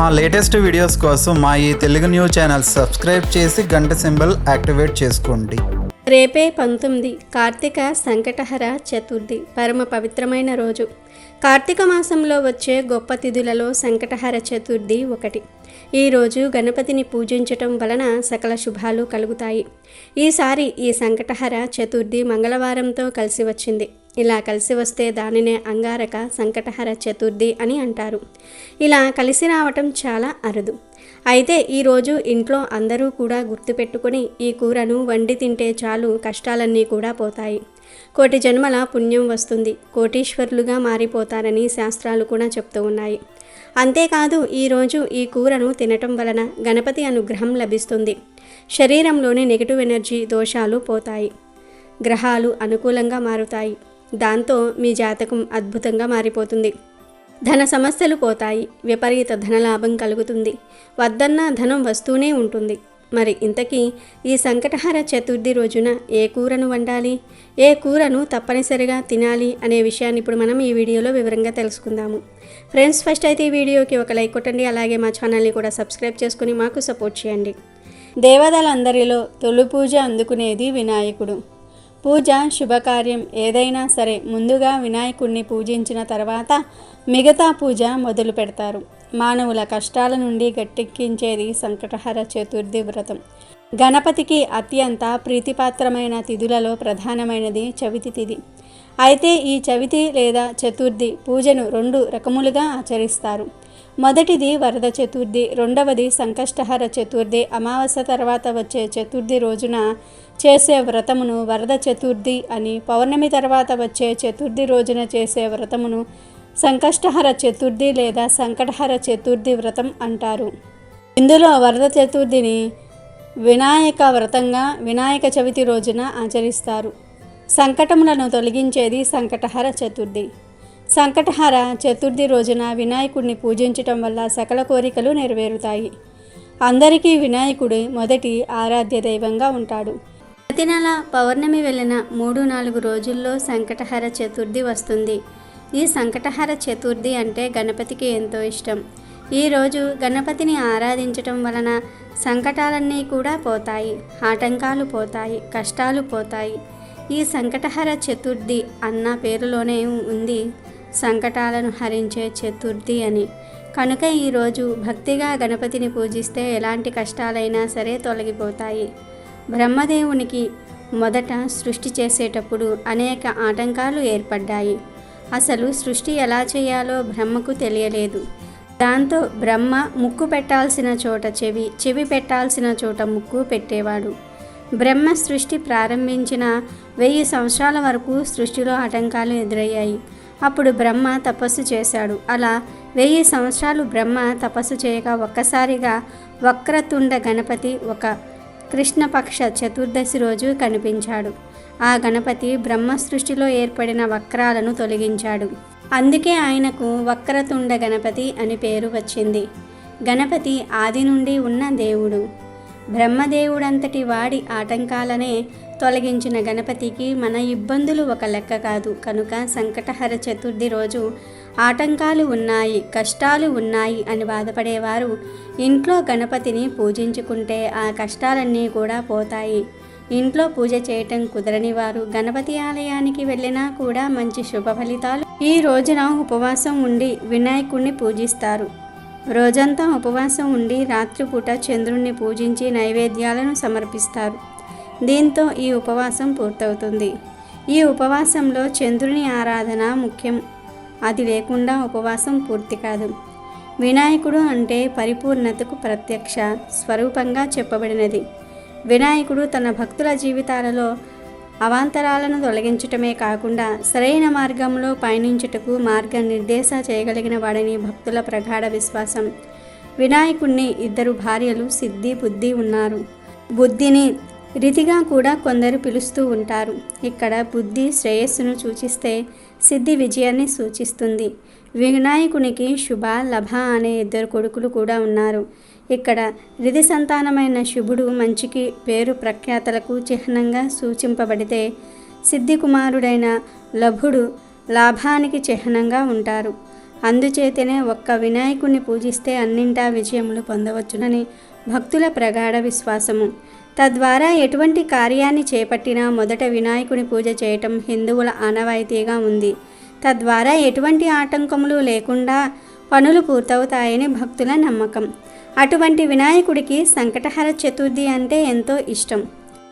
మా latest videos కోసం మా ఈ తెలుగు న్యూస్ ఛానల్ సబ్స్క్రైబ్ చేసి గంట సింబల్ యాక్టివేట్ చేసుకోండి. రేపే పంతొమ్మిది కార్తీక సంకటహర చతుర్థి పరమ పవిత్రమైన రోజు. కార్తీక మాసంలో వచ్చే గొప్ప తిథులలో సంకటహర చతుర్థి ఒకటి. ఈ రోజు గణపతిని పూజించటం వలన సకల శుభాలు కలుగుతాయి. ఈసారి ఈ సంకటహర చతుర్థి మంగళవారంతో కలిసి వచ్చింది. ఇలా కలిసి వస్తే దానినే అంగారక సంకటహర చతుర్థి అని అంటారు. ఇలా కలిసి రావటం చాలా అరుదు. అయితే ఈరోజు ఇంట్లో అందరూ కూడా గుర్తుపెట్టుకుని ఈ కూరను వండి తింటే చాలు కష్టాలన్నీ కూడా పోతాయి. కోటి జన్మల పుణ్యం వస్తుంది. కోటీశ్వరులుగా మారిపోతారని శాస్త్రాలు కూడా చెప్తూ ఉన్నాయి. అంతేకాదు ఈరోజు ఈ కూరను తినటం వలన గణపతి అనుగ్రహం లభిస్తుంది. శరీరంలోని నెగిటివ్ ఎనర్జీ దోషాలు పోతాయి. గ్రహాలు అనుకూలంగా మారుతాయి. దాంతో మీ జాతకం అద్భుతంగా మారిపోతుంది. ధన సమస్యలు పోతాయి. విపరీత ధనలాభం కలుగుతుంది. వద్దన్న ధనం వస్తూనే ఉంటుంది. మరి ఇంతకీ ఈ సంకటహార చతుర్థి రోజున ఏ కూరను వండాలి? ఏ కూరను తప్పనిసరిగా తినాలి అనే విషయాన్ని ఇప్పుడు మనం ఈ వీడియోలో వివరంగా తెలుసుకుందాము. ఫ్రెండ్స్ ఫస్ట్ అయితే ఈ వీడియోకి ఒక లైక్ కొట్టండి. అలాగే మా ఛానల్ని కూడా సబ్స్క్రైబ్ చేసుకుని మాకు సపోర్ట్ చేయండి. దేవతలందరిలో తొలి పూజ అందుకునేది వినాయకుడు. పూజ శుభకార్యం ఏదైనా సరే ముందుగా వినాయకుడిని పూజించిన తర్వాత మిగతా పూజ మొదలు పెడతారు. మానవుల కష్టాల నుండి గట్టెక్కించేది సంకటహర చతుర్థి వ్రతం. గణపతికి అత్యంత ప్రీతిపాత్రమైన తిథులలో ప్రధానమైనది చవితి తిథి. అయితే ఈ చవితి లేదా చతుర్థి పూజను రెండు రకములుగా ఆచరిస్తారు. మొదటిది వరద చతుర్థి రెండవది సంకష్టహర చతుర్థి అమావాస్య తర్వాత వచ్చే చతుర్థి రోజున చేసే వ్రతమును వరద చతుర్థి అని పౌర్ణమి తర్వాత వచ్చే చతుర్థి రోజున చేసే వ్రతమును సంకష్టహర చతుర్థి లేదా సంకటహర చతుర్థి వ్రతం అంటారు. ఇందులో వరద చతుర్థిని వినాయక వ్రతంగా వినాయక చవితి రోజున ఆచరిస్తారు. సంకటములను తొలగించేది సంకటహర చతుర్థి. సంకటహర చతుర్థి రోజున వినాయకుడిని పూజించటం వల్ల సకల కోరికలు నెరవేరుతాయి. అందరికీ వినాయకుడు మొదటి ఆరాధ్య దైవంగా ఉంటాడు. ప్రతి నెల పౌర్ణమి వెళ్ళిన మూడు నాలుగు రోజుల్లో సంకటహర చతుర్థి వస్తుంది. ఈ సంకటహర చతుర్థి అంటే గణపతికి ఎంతో ఇష్టం. ఈరోజు గణపతిని ఆరాధించటం వలన సంకటాలన్నీ కూడా పోతాయి. ఆటంకాలు పోతాయి. కష్టాలు పోతాయి. ఈ సంకటహర చతుర్థి అన్న పేరులోనే ఉంది సంకటాలను హరించే చతుర్థి అని. కనుక ఈరోజు భక్తిగా గణపతిని పూజిస్తే ఎలాంటి కష్టాలైనా సరే తొలగిపోతాయి. బ్రహ్మదేవునికి మొదట సృష్టి చేసేటప్పుడు అనేక ఆటంకాలు ఏర్పడ్డాయి. అసలు సృష్టి ఎలా చేయాలో బ్రహ్మకు తెలియలేదు. దాంతో బ్రహ్మ ముక్కు పెట్టాల్సిన చోట చెవి చెవి పెట్టాల్సిన చోట ముక్కు పెట్టేవాడు. బ్రహ్మ సృష్టి ప్రారంభించిన వెయ్యి సంవత్సరాల వరకు సృష్టిలో ఆటంకాలు ఎదురయ్యాయి. అప్పుడు బ్రహ్మ తపస్సు చేశాడు. అలా వెయ్యి సంవత్సరాలు బ్రహ్మ తపస్సు చేయగా ఒక్కసారిగా వక్రతుండ గణపతి ఒక కృష్ణపక్ష చతుర్దశి రోజు కనిపించాడు. ఆ గణపతి బ్రహ్మ సృష్టిలో ఏర్పడిన వక్రాలను తొలగించాడు. అందుకే ఆయనకు వక్రతుండ గణపతి అని పేరు వచ్చింది. గణపతి ఆది నుండి ఉన్న దేవుడు. బ్రహ్మదేవుడంతటి వాడి ఆటంకాలనే తొలగించిన గణపతికి మన ఇబ్బందులు ఒక లెక్క కాదు. కనుక సంకటహర చతుర్థి రోజు ఆటంకాలు ఉన్నాయి కష్టాలు ఉన్నాయి అని బాధపడేవారు ఇంట్లో గణపతిని పూజించుకుంటే ఆ కష్టాలన్నీ కూడా పోతాయి. ఇంట్లో పూజ చేయటం కుదరని వారు గణపతి ఆలయానికి వెళ్ళినా కూడా మంచి శుభ ఫలితాలు ఈ రోజున ఉపవాసం ఉండి వినాయకుణ్ణి పూజిస్తారు. రోజంతా ఉపవాసం ఉండి రాత్రిపూట చంద్రుణ్ణి పూజించి నైవేద్యాలను సమర్పిస్తారు. దీంతో ఈ ఉపవాసం పూర్తవుతుంది. ఈ ఉపవాసంలో చంద్రుని ఆరాధన ముఖ్యం. అది లేకుండా ఉపవాసం పూర్తి కాదు. వినాయకుడు అంటే పరిపూర్ణతకు ప్రత్యక్ష స్వరూపంగా చెప్పబడినది. వినాయకుడు తన భక్తుల జీవితాలలో అవాంతరాలను తొలగించటమే కాకుండా సరైన మార్గంలో పయనించుటకు మార్గ నిర్దేశ చేయగలిగిన వాడని భక్తుల ప్రగాఢ విశ్వాసం. వినాయకుణ్ణి ఇద్దరు భార్యలు సిద్ధి బుద్ధి ఉన్నారు. బుద్ధిని రీతిగా కూడా కొందరు పిలుస్తూ ఉంటారు. ఇక్కడ బుద్ధి శ్రేయస్సును సూచిస్తే సిద్ధి విజయాన్ని సూచిస్తుంది. వినాయకునికి శుభ లభ అనే ఇద్దరు కొడుకులు కూడా ఉన్నారు. ఇక్కడ రిధి సంతానమైన శుభుడు మంచికి పేరు ప్రఖ్యాతలకు చిహ్నంగా సూచింపబడితే సిద్ధికుమారుడైన లభుడు లాభానికి చిహ్నంగా ఉంటారు. అందుచేతనే ఒక్క వినాయకుణ్ణి పూజిస్తే అన్నింటా విజయములు పొందవచ్చునని భక్తుల ప్రగాఢ విశ్వాసము. తద్వారా ఎటువంటి కార్యాన్ని చేపట్టినా మొదట వినాయకుని పూజ చేయటం హిందువుల ఆనవాయితీగా ఉంది. తద్వారా ఎటువంటి ఆటంకములు లేకుండా పనులు పూర్తవుతాయని భక్తుల నమ్మకం. అటువంటి వినాయకుడికి సంకటహర చతుర్థి అంటే ఎంతో ఇష్టం.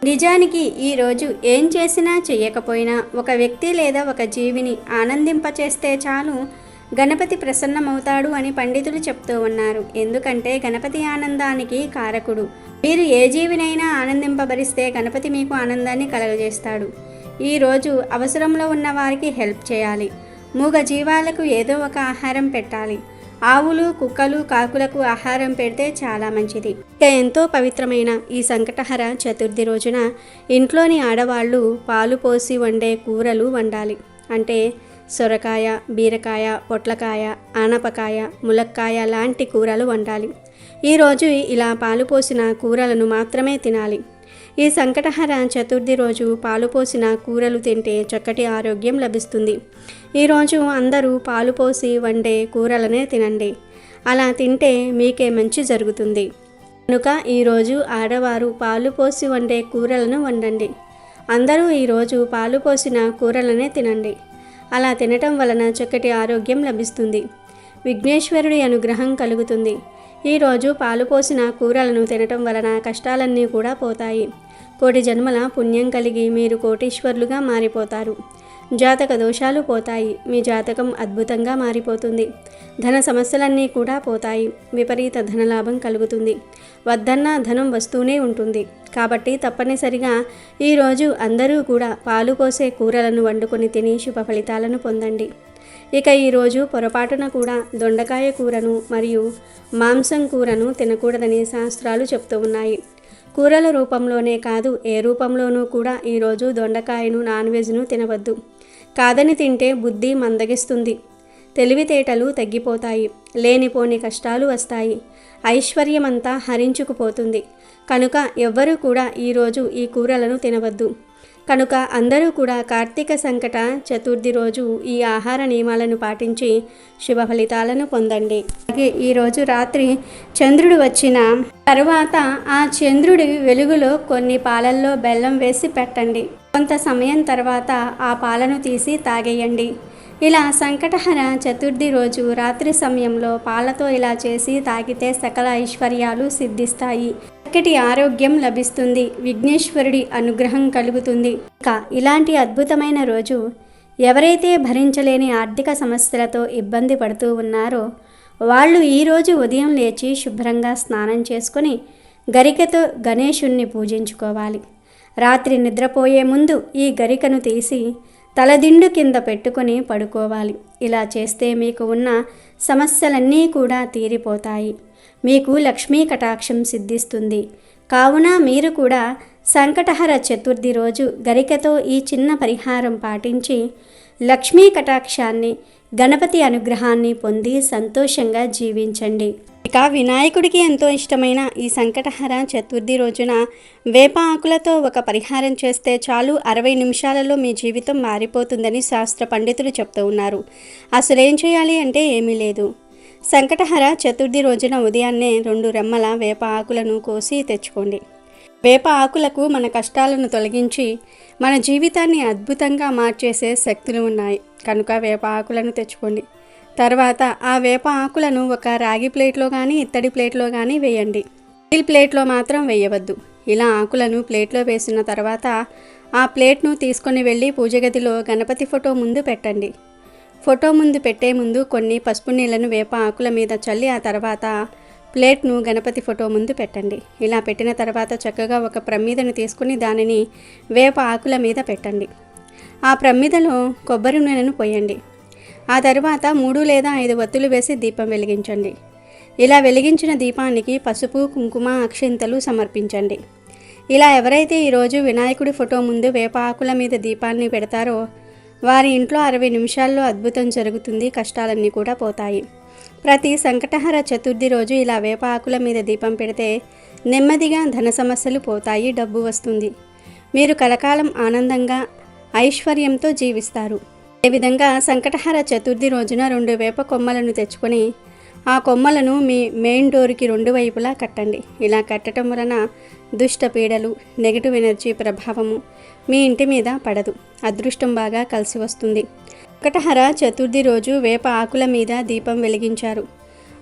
నిజానికి ఈరోజు ఏం చేసినా చెయ్యకపోయినా ఒక వ్యక్తి లేదా ఒక జీవిని ఆనందింపచేస్తే చాలు గణపతి ప్రసన్నమవుతాడు అని పండితులు చెప్తూ ఉన్నారు. ఎందుకంటే గణపతి ఆనందానికి కారకుడు. మీరు ఏ జీవినైనా ఆనందింపబరిస్తే గణపతి మీకు ఆనందాన్ని కలగజేస్తాడు. ఈరోజు అవసరంలో ఉన్న వారికి హెల్ప్ చేయాలి. మూగ జీవాలకు ఏదో ఒక ఆహారం పెట్టాలి. ఆవులు కుక్కలు కాకులకు ఆహారం పెడితే చాలా మంచిది. ఇక ఎంతో పవిత్రమైన ఈ సంకటహర చతుర్థి రోజున ఇంట్లోని ఆడవాళ్ళు పాలు పోసి వండే కూరలు వండాలి. అంటే సొరకాయ బీరకాయ పొట్లకాయ ఆనపకాయ ములక్కాయ లాంటి కూరలు వండాలి. ఈరోజు ఇలా పాలు పోసిన కూరలను మాత్రమే తినాలి. ఈ సంకటహర చతుర్థి రోజు పాలు పోసిన కూరలు తింటే చక్కటి ఆరోగ్యం లభిస్తుంది. ఈరోజు అందరూ పాలు పోసి వండే కూరలనే తినండి. అలా తింటే మీకే మంచి జరుగుతుంది. కనుక ఈరోజు ఆడవారు పాలు పోసి వండే కూరలను వండండి. అందరూ ఈరోజు పాలు పోసిన కూరలనే తినండి. అలా తినటం వలన చక్కటి ఆరోగ్యం లభిస్తుంది. విఘ్నేశ్వరుడి అనుగ్రహం కలుగుతుంది. ఈరోజు పాలు పోసిన కూరలను తినటం వలన కష్టాలన్నీ కూడా పోతాయి. కోటి జన్మల పుణ్యం కలిగి మీరు కోటీశ్వరులుగా మారిపోతారు. జాతక దోషాలు పోతాయి. మీ జాతకం అద్భుతంగా మారిపోతుంది. ధన సమస్యలన్నీ కూడా పోతాయి. విపరీత ధనలాభం కలుగుతుంది. వద్దన్న ధనం వస్తూనే ఉంటుంది. కాబట్టి తప్పనిసరిగా ఈరోజు అందరూ కూడా పాలు పోసే కూరలను వండుకొని తిని శుభ ఫలితాలను పొందండి. ఇక ఈరోజు పొరపాటున కూడా దొండకాయ కూరను మరియు మాంసం కూరను తినకూడదని శాస్త్రాలు చెప్తూ ఉన్నాయి. కూరల రూపంలోనే కాదు ఏ రూపంలోనూ కూడా ఈరోజు దొండకాయను నాన్ వెజ్ను తినవద్దు. కాదని తింటే బుద్ధి మందగిస్తుంది. తెలివితేటలు తగ్గిపోతాయి. లేనిపోని కష్టాలు వస్తాయి. ఐశ్వర్యమంతా హరించుకుపోతుంది. కనుక ఎవ్వరూ కూడా ఈరోజు ఈ కూరలను తినవద్దు. కనుక అందరూ కూడా కార్తీక సంకట చతుర్థి రోజు ఈ ఆహార నియమాలను పాటించి శుభ ఫలితాలను పొందండి. అలాగే ఈరోజు రాత్రి చంద్రుడు వచ్చిన తర్వాత ఆ చంద్రుడి వెలుగులో కొన్ని పాలల్లో బెల్లం వేసి పెట్టండి. కొంత సమయం తర్వాత ఆ పాలను తీసి తాగేయండి. ఇలా సంకటహర చతుర్థి రోజు రాత్రి సమయంలో పాలతో ఇలా చేసి తాగితే సకల ఐశ్వర్యాలు సిద్ధిస్తాయి. చక్కటి ఆరోగ్యం లభిస్తుంది విఘ్నేశ్వరుడి అనుగ్రహం కలుగుతుంది. ఇంకా ఇలాంటి అద్భుతమైన రోజు ఎవరైతే భరించలేని ఆర్థిక సమస్యలతో ఇబ్బంది పడుతూ ఉన్నారో వాళ్ళు ఈరోజు ఉదయం లేచి శుభ్రంగా స్నానం చేసుకొని గరికతో గణేశుణ్ణి పూజించుకోవాలి. రాత్రి నిద్రపోయే ముందు ఈ గరికను తీసి తలదిండు కింద పెట్టుకొని పడుకోవాలి. ఇలా చేస్తే మీకు ఉన్న సమస్యలన్నీ కూడా తీరిపోతాయి. మీకు లక్ష్మీ కటాక్షం సిద్ధిస్తుంది. కావున మీరు కూడా సంకటహర చతుర్థి రోజు గరికతో ఈ చిన్న పరిహారం పాటించి లక్ష్మీ కటాక్షాన్ని గణపతి అనుగ్రహాన్ని పొంది సంతోషంగా జీవించండి. ఇక వినాయకుడికి ఎంతో ఇష్టమైన ఈ సంకటహర చతుర్థి రోజున వేప ఆకులతో ఒక పరిహారం చేస్తే చాలు అరవై నిమిషాలలో మీ జీవితం మారిపోతుందని శాస్త్ర పండితులు చెప్తూ ఉన్నారు. అసలు ఏం చేయాలి అంటే ఏమీ లేదు. సంకటహర చతుర్థి రోజున ఉదయాన్నే రెండు రెమ్మల వేప ఆకులను కోసి తెచ్చుకోండి. వేప ఆకులకు మన కష్టాలను తొలగించి మన జీవితాన్ని అద్భుతంగా మార్చేసే శక్తులు ఉన్నాయి. కనుక వేప ఆకులను తెచ్చుకోండి. తర్వాత ఆ వేప ఆకులను ఒక రాగి ప్లేట్లో కానీ ఇత్తడి ప్లేట్లో కానీ వేయండి. స్టీల్ ప్లేట్లో మాత్రం వేయవద్దు. ఇలా ఆకులను ప్లేట్లో వేసిన తర్వాత ఆ ప్లేట్ను తీసుకొని వెళ్ళి పూజ గదిలో గణపతి ఫోటో ముందు పెట్టండి. ఫోటో ముందు పెట్టే ముందు కొన్ని పసుపు నీళ్ళను వేప ఆకుల మీద చల్లి ఆ తర్వాత ప్లేట్ను గణపతి ఫోటో ముందు పెట్టండి. ఇలా పెట్టిన తర్వాత చక్కగా ఒక ప్రమిదను తీసుకుని దానిని వేప ఆకుల మీద పెట్టండి. ఆ ప్రమిదలో కొబ్బరి నూనెను పోయండి. ఆ తర్వాత మూడు లేదా ఐదు వత్తులు వేసి దీపం వెలిగించండి. ఇలా వెలిగించిన దీపానికి పసుపు కుంకుమ అక్షింతలు సమర్పించండి. ఇలా ఎవరైతే ఈరోజు వినాయకుడి ఫోటో ముందు వేప ఆకుల మీద దీపాన్ని పెడతారో వారి ఇంట్లో అరవై నిమిషాల్లో అద్భుతం జరుగుతుంది కష్టాలన్నీ కూడా పోతాయి. ప్రతి సంకటహర చతుర్థి రోజు ఇలా వేప ఆకుల మీద దీపం పెడితే నెమ్మదిగా ధన సమస్యలు పోతాయి డబ్బు వస్తుంది. మీరు కలకాలం ఆనందంగా ఐశ్వర్యంతో జీవిస్తారు. అదేవిధంగా సంకటహర చతుర్థి రోజున రెండు వేప కొమ్మలను తెచ్చుకొని ఆ కొమ్మలను మీ మెయిన్ డోర్కి రెండు వైపులా కట్టండి. ఇలా కట్టడం వలన దుష్ట పీడలు నెగిటివ్ ఎనర్జీ ప్రభావము మీ ఇంటి మీద పడదు. అదృష్టం బాగా కలిసి వస్తుంది. కటహర చతుర్థి రోజు వేప ఆకుల మీద దీపం వెలిగించారు.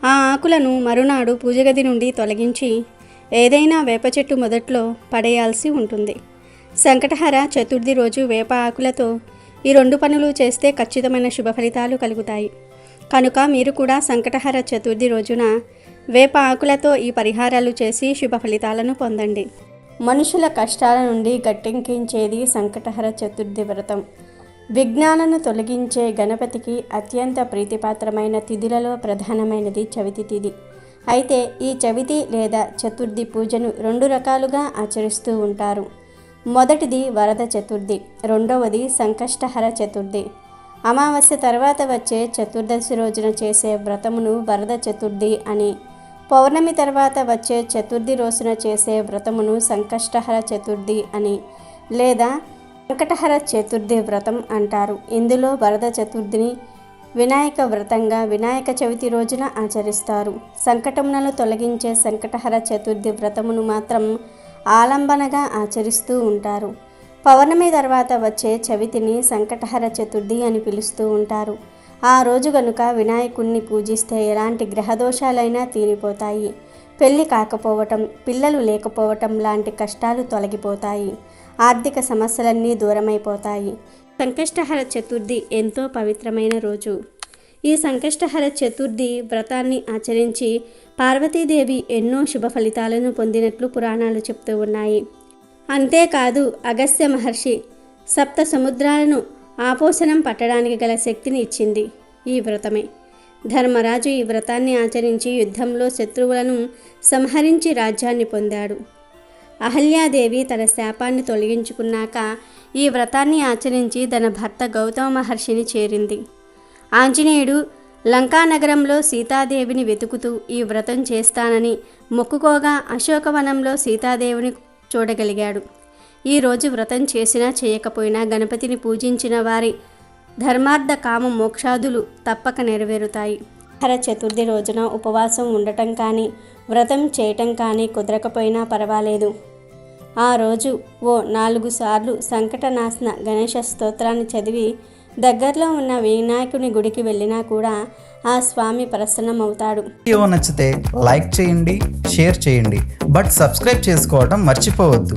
ఆ ఆకులను మరునాడు పూజగది నుండి తొలగించి ఏదైనా వేప చెట్టు మొదట్లో పడేయాల్సి ఉంటుంది. సంకటహర చతుర్థి రోజు వేప ఆకులతో ఈ రెండు పనులు చేస్తే ఖచ్చితమైన శుభ ఫలితాలు కలుగుతాయి. కనుక మీరు కూడా సంకటహర చతుర్థి రోజున వేప ఆకులతో ఈ పరిహారాలు చేసి శుభ ఫలితాలను పొందండి. మనుషుల కష్టాల నుండి గట్టెంకించేది సంకటహర చతుర్థి వ్రతం. విఘ్నాలను తొలగించే గణపతికి అత్యంత ప్రీతిపాత్రమైన తిథులలో ప్రధానమైనది చవితి తిథి. అయితే ఈ చవితి లేదా చతుర్థి పూజను రెండు రకాలుగా ఆచరిస్తూ ఉంటారు. మొదటిది వరద చతుర్థి రెండవది సంకష్టహర చతుర్థి. అమావాస్య తర్వాత వచ్చే చతుర్దశి రోజున చేసే వ్రతమును వరద చతుర్థి అని. పౌర్ణమి తర్వాత వచ్చే చతుర్థి రోజున చేసే వ్రతమును సంకష్టహర చతుర్థి అని లేదా వెంకటహర చతుర్థి వ్రతం అంటారు. ఇందులో వరద చతుర్థిని వినాయక వ్రతంగా వినాయక చవితి రోజున ఆచరిస్తారు. సంకటములను తొలగించే సంకటహర చతుర్థి వ్రతమును మాత్రం ఆలంబనగా ఆచరిస్తూ ఉంటారు. పౌర్ణమి తర్వాత వచ్చే చవితిని సంకటహర చతుర్థి అని పిలుస్తూ ఉంటారు. ఆ రోజు గనుక వినాయకుణ్ణి పూజిస్తే ఎలాంటి గ్రహదోషాలైనా తీరిపోతాయి. పెళ్ళి కాకపోవటం పిల్లలు లేకపోవటం లాంటి కష్టాలు తొలగిపోతాయి. ఆర్థిక సమస్యలన్నీ దూరమైపోతాయి. సంకష్టహర చతుర్థి ఎంతో పవిత్రమైన రోజు. ఈ సంకష్టహర చతుర్థి వ్రతాన్ని ఆచరించి పార్వతీదేవి ఎన్నో శుభ ఫలితాలను పొందినట్లు పురాణాలు చెప్తూ ఉన్నాయి. అంతేకాదు అగస్త్య మహర్షి సప్త సముద్రాలను ఆపోషణం పట్టడానికి గల శక్తిని ఇచ్చింది ఈ వ్రతమే. ధర్మరాజు ఈ వ్రతాన్ని ఆచరించి యుద్ధంలో శత్రువులను సంహరించి రాజ్యాన్ని పొందాడు. అహల్యాదేవి తన శాపాన్ని తొలగించుకున్నాక ఈ వ్రతాన్ని ఆచరించి తన భర్త గౌతమ మహర్షిని చేరింది. ఆంజనేయుడు లంకానగరంలో సీతాదేవిని వెతుకుతూ ఈ వ్రతం చేస్తానని మొక్కుకోగా అశోకవనంలో సీతాదేవిని చూడగలిగాడు. ఈరోజు వ్రతం చేసినా చేయకపోయినా గణపతిని పూజించిన వారి ధర్మార్థ కామ మోక్షాదులు తప్పక నెరవేరుతాయి. హర చతుర్థి రోజున ఉపవాసం ఉండటం కానీ వ్రతం చేయటం కానీ కుదరకపోయినా పర్వాలేదు. ఆ రోజు ఓ నాలుగు సార్లు సంకటనాశన గణేష స్తోత్రాన్ని చదివి దగ్గరలో ఉన్న వినాయకుని గుడికి వెళ్ళినా కూడా ఆ స్వామి ప్రసన్నమవుతాడు. వీడియో నచ్చితే లైక్ చేయండి షేర్ చేయండి బట్ సబ్స్క్రైబ్ చేసుకోవడం మర్చిపోవద్దు.